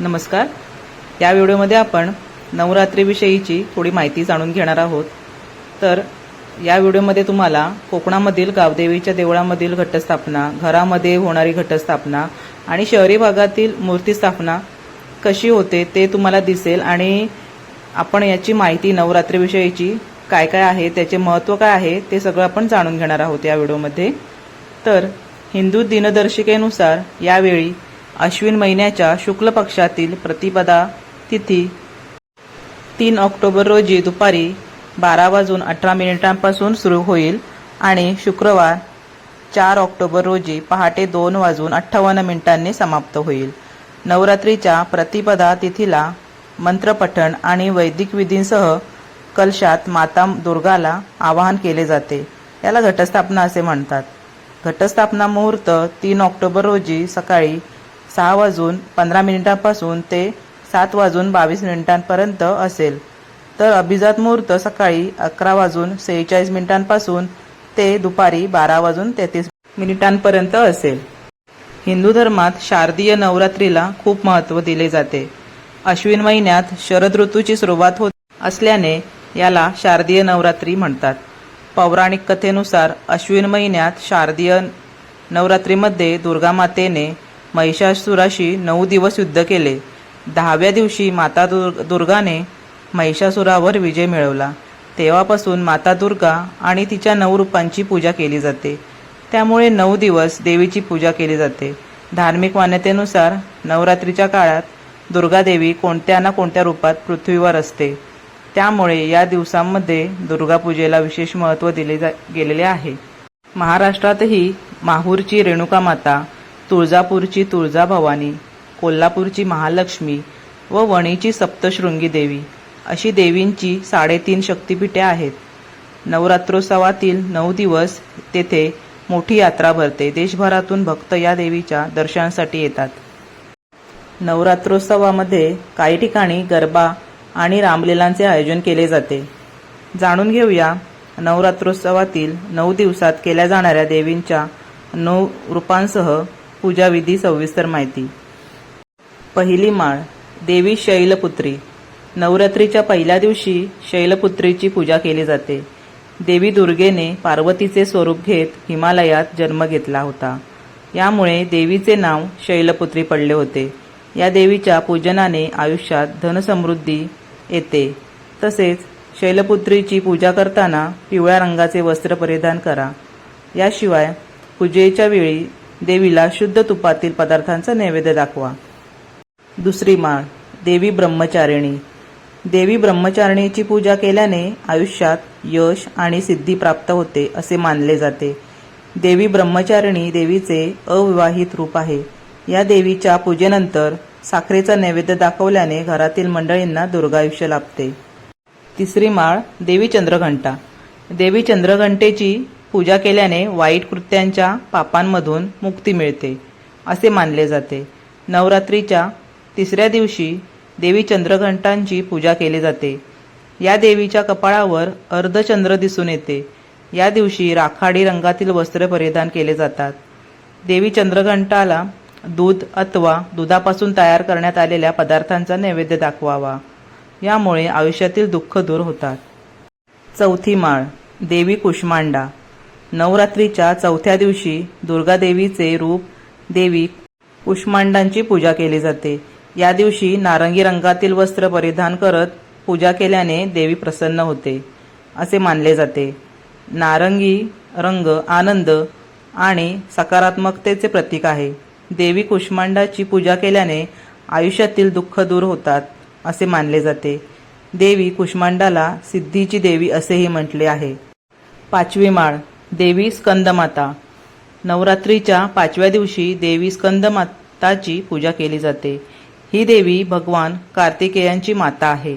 नमस्कार. या व्हिडिओमध्ये आपण नवरात्रीविषयीची थोडी माहिती जाणून घेणार आहोत. तर या व्हिडिओमध्ये तुम्हाला कोकणामधील गावदेवीच्या देवळामधील घटस्थापना घरामध्ये होणारी घटस्थापना आणि शहरी भागातील मूर्ती स्थापना कशी होते ते तुम्हाला दिसेल आणि आपण याची माहिती नवरात्रीविषयीची काय काय आहे त्याचे महत्त्व काय आहे ते सगळं आपण जाणून घेणार आहोत या व्हिडिओमध्ये. तर हिंदू दिनदर्शिकेनुसार यावेळी अश्विन महिन्याच्या शुक्ल पक्षातील प्रतिपदा तिथी तीन ऑक्टोबर रोजी दुपारी बारा वाजून अठरा मिनिटांपासून सुरू होईल आणि शुक्रवार चार ऑक्टोबर रोजी पहाटे दोन वाजून अठ्ठावन्न मिनिटांनी समाप्त होईल. नवरात्रीच्या प्रतिपदा तिथीला मंत्रपठण आणि वैदिक विधींसह कलशात माता दुर्गाला आवाहन केले जाते. याला घटस्थापना असे म्हणतात. घटस्थापना मुहूर्त तीन ऑक्टोबर रोजी सकाळी सहा वाजून पंधरा मिनिटांपासून ते सात वाजून बावीस मिनिटांपर्यंत असेल. तर अभिजात मुहूर्त सकाळी अकरा वाजून सेहेचाळीस मिनिटांपासून ते दुपारी बारा वाजून तेहतीस मिनिटांपर्यंत असेल. हिंदू धर्मात शारदीय नवरात्रीला खूप महत्त्व दिले जाते. अश्विन महिन्यात शरद ऋतूची सुरुवात होत असल्याने याला शारदीय नवरात्री म्हणतात. पौराणिक कथेनुसार अश्विन महिन्यात शारदीय नवरात्रीमध्ये दुर्गा मातेने महिषासुराशी नऊ दिवस युद्ध केले. दहाव्या दिवशी माता दुर्ग दुर्गाने महिषासुरावर विजय मिळवला. तेव्हापासून माता दुर्गा आणि तिच्या नऊ रूपांची पूजा केली जाते. त्यामुळे नऊ दिवस देवीची पूजा केली जाते. धार्मिक मान्यतेनुसार नवरात्रीच्या काळात दुर्गादेवी कोणत्या ना कोणत्या रूपात पृथ्वीवर असते. त्यामुळे या दिवसांमध्ये दुर्गापूजेला विशेष महत्त्व दिले जा गेलेले आहे. महाराष्ट्रातही माहूरची रेणुका माता तुळजापूरची तुळजाभवानी कोल्हापूरची महालक्ष्मी व वणीची सप्तशृंगी देवी अशी देवींची साडेतीन शक्तिपीठे आहेत. नवरात्रोत्सवातील नऊ दिवस तेथे मोठी यात्रा भरते. देशभरातून भक्त या देवीच्या दर्शनासाठी येतात. नवरात्रोत्सवामध्ये काही ठिकाणी गरबा आणि रामलीलांचे आयोजन केले जाते. जाणून घेऊया नवरात्रोत्सवातील नऊ दिवसात केल्या जाणाऱ्या देवींच्या नऊ रूपांसह पूजाविधी सविस्तर माहिती. पहिली माळ देवी शैलपुत्री. नवरात्रीच्या पहिल्या दिवशी शैलपुत्रीची पूजा केली जाते. देवी दुर्गेने पार्वतीचे स्वरूप घेत हिमालयात जन्म घेतला होता. यामुळे देवीचे नाव शैलपुत्री पडले होते. या देवीच्या पूजनाने आयुष्यात धनसमृद्धी येते. तसेच शैलपुत्रीची पूजा करताना पिवळ्या रंगाचे वस्त्र परिधान करा. याशिवाय पूजेच्या वेळी देवीला शुद्ध तुपातील पदार्थांचा नैवेद्य दाखवा. दुसरी माळ देवी ब्रह्मचारिणी. देवी ब्रह्मचारिणीची पूजा केल्याने आयुष्यात यश आणि सिद्धी प्राप्त होते असे मानले जाते. देवी ब्रह्मचारिणी देवीचे अविवाहित रूप आहे. या देवीच्या पूजेनंतर साखरेचा नैवेद्य दाखवल्याने घरातील मंडळींना दुर्गायुष्य लाभते. तिसरी माळ देवी चंद्रघंटा. देवी चंद्रघंटेची पूजा केल्याने वाईट कृत्यांच्या पापांमधून मुक्ती मिळते असे मानले जाते. नवरात्रीच्या तिसऱ्या दिवशी देवी चंद्रघंटांची पूजा केली जाते. या देवीच्या कपाळावर अर्धचंद्र दिसून येते. या दिवशी राखाडी रंगातील वस्त्र परिधान केले जातात. देवी चंद्रघंटाला दूध अथवा दुधापासून तयार करण्यात आलेल्या पदार्थांचा नैवेद्य दाखवावा. यामुळे आयुष्यातील दुःख दूर होतात. चौथी माळ देवी कुष्मांडा. नवरात्रीच्या चौथ्या दिवशी दुर्गादेवीचे रूप देवी कुष्मांडांची पूजा केली जाते. या दिवशी नारंगी रंगातील वस्त्र परिधान करत पूजा केल्याने देवी प्रसन्न होते असे मानले जाते. नारंगी रंग आनंद आणि सकारात्मकतेचे प्रतीक आहे. देवी कुष्मांडाची पूजा केल्याने आयुष्यातील दुःख दूर होतात असे मानले जाते. देवी कुष्मांडाला सिद्धीची देवी असेही म्हटले आहे. पाचवी माळ. देवी स्कंदमाता. नवरात्रीच्या पाचव्या दिवशी देवी स्कंदमाताची पूजा केली जाते. ही देवी भगवान कार्तिकेयांची माता आहे.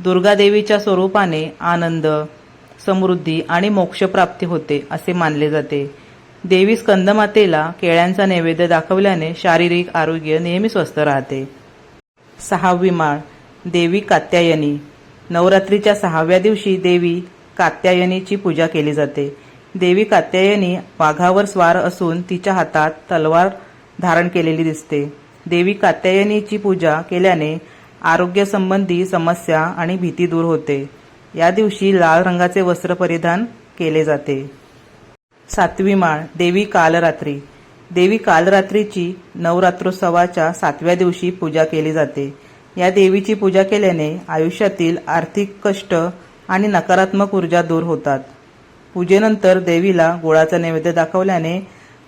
दुर्गा देवीच्या स्वरूपाने आनंद समृद्धी आणि मोक्षप्राप्ती होते असे मानले जाते. देवी स्कंदमातेला केळ्यांचा नैवेद्य दाखवल्याने शारीरिक आरोग्य नेहमी स्वस्थ राहते. सहावी माळ देवी कात्यायनी. नवरात्रीच्या सहाव्या दिवशी देवी कात्यायनीची पूजा केली जाते. देवी कात्यायनी वाघावर स्वार असून तिच्या हातात तलवार धारण केलेली दिसते. देवी कात्यायनीची पूजा केल्याने आरोग्यसंबंधी समस्या आणि भीती दूर होते. या दिवशी लाल रंगाचे वस्त्र परिधान केले जाते. सातवी माळ देवी कालरात्री. देवी कालरात्रीची नवरात्रोत्सवाच्या सातव्या दिवशी पूजा केली जाते. या देवीची पूजा केल्याने आयुष्यातील आर्थिक कष्ट आणि नकारात्मक ऊर्जा दूर होतात. पूजेनंतर देवीला गुळाचा नैवेद्य दाखवल्याने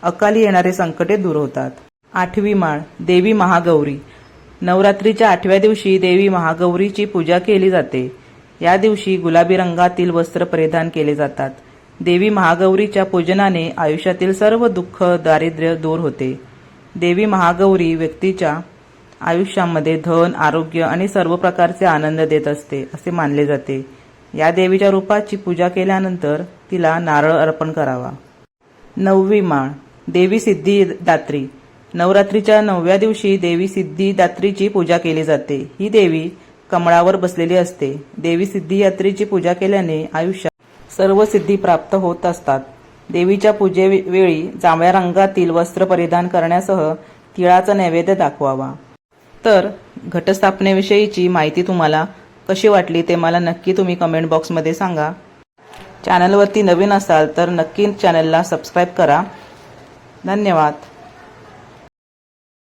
अकाली येणारे संकटे दूर होतात. आठवी माळ देवी महागौरी. नवरात्रीच्या आठव्या दिवशी देवी महागौरीची पूजा केली जाते. या दिवशी गुलाबी रंगातील वस्त्र परिधान केले जातात. देवी महागौरीच्या पूजनाने आयुष्यातील सर्व दुःख दारिद्र्य दूर होते. देवी महागौरी व्यक्तीच्या आयुष्यामध्ये धन आरोग्य आणि सर्व प्रकारचे आनंद देत असते असे मानले जाते. या देवीच्या रूपाची पूजा केल्यानंतर तिला नारळ अर्पण करावा. नववी माळ. देवी सिद्धिदात्री नवरात्रीच्या नवव्या दिवशी देवी सिद्धिदात्रीची पूजा केली जाते. ही देवी कमळावर बसलेली असते. देवी सिद्धियात्रीची पूजा केल्याने आयुष्यात सर्व सिद्धी प्राप्त होत असतात. देवीच्या पूजेवेळी जांभळ्या रंगातील वस्त्र परिधान करण्यासह तिळाचा नैवेद्य दाखवावा. तर घटस्थापनेविषयीची माहिती तुम्हाला कशी वाटली ते मला नक्की तुम्ही कमेंट बॉक्समध्ये सांगा. चॅनलवरती नवीन असाल तर नक्की चॅनलला सबस्क्राईब करा. धन्यवाद.